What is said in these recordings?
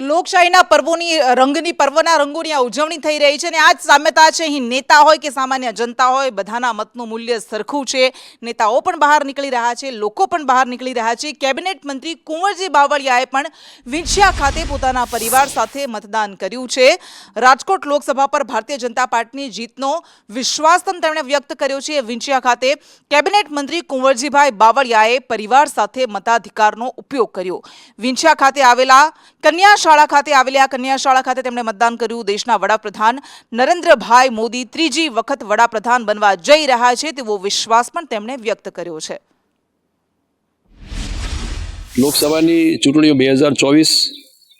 લોકશાહીના પર્વોની રંગની, પર્વના રંગોની આ ઉજવણી થઈ રહી છે અને આ જ સામ્યતા છે. અહીં નેતા હોય કે સામાન્ય જનતા હોય, બધાના મતનું મૂલ્ય સરખું છે. નેતાઓ પણ બહાર નીકળી રહ્યા છે, લોકો પણ બહાર નીકળી રહ્યા છે. કેબિનેટ મંત્રી કુંવરજી બાવળિયાએ પણ વિંછિયા ખાતે પોતાના પરિવાર સાથે મતદાન કર્યું છે. રાજકોટ લોકસભા પર ભારતીય જનતા પાર્ટીની જીતનો વિશ્વાસ પણ તેમણે વ્યક્ત કર્યો છે વિંછિયા ખાતે. કેબિનેટ મંત્રી કુંવરજીભાઈ બાવળિયાએ પરિવાર સાથે મતાધિકારનો ઉપયોગ કર્યો. વિંછિયા ખાતે આવેલા કન્યા શાળા ખાતે આવેલી આ કન્યા શાળા ખાતે તેમણે મતદાન કર્યું. દેશના વડાપ્રધાન નરેન્દ્રભાઈ મોદી ત્રીજી વખત વડાપ્રધાન બનવા જઈ રહ્યા છે તેવો વિશ્વાસ પણ તેમણે વ્યક્ત કર્યો છે. લોકસભાની ચૂંટણીઓ બે હજાર ચોવીસ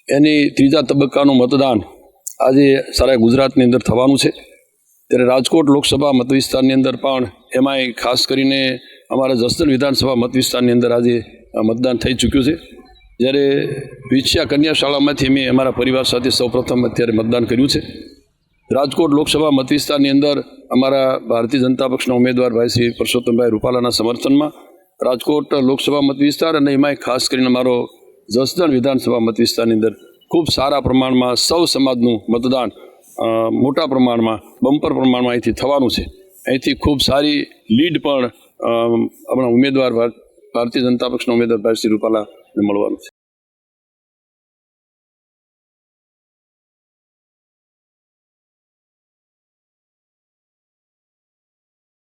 એની ત્રીજા તબક્કાનું મતદાન આજે સારા ગુજરાતની અંદર થવાનું છે. ત્યારે રાજકોટ લોકસભા મતવિસ્તારની અંદર પણ એમાંય ખાસ કરીને અમારા જસદણ વિધાનસભા મત વિસ્તારની અંદર આજે મતદાન થઈ ચૂક્યું છે. જ્યારે વિછિયા કન્યા શાળામાંથી અમે અમારા પરિવાર સાથે સૌપ્રથમ અત્યારે મતદાન કર્યું છે. રાજકોટ લોકસભા મત વિસ્તારની અંદર અમારા ભારતીય જનતા પક્ષના ઉમેદવાર ભાઈ શ્રી પરસોત્તમભાઈ રૂપાલાના સમર્થનમાં રાજકોટ લોકસભા મત વિસ્તાર અને એમાંય ખાસ કરીને અમારો જસદણ વિધાનસભા મત વિસ્તારની અંદર ખૂબ સારા પ્રમાણમાં સૌ સમાજનું મતદાન મોટા પ્રમાણમાં, બમ્પર પ્રમાણમાં અહીંથી થવાનું છે. અહીંથી ખૂબ સારી લીડ પણ આપણા ઉમેદવાર ભાર- ભારતીય જનતા પક્ષના ઉમેદવાર ભાઈ શ્રી રૂપાલાને મળવાનું છે.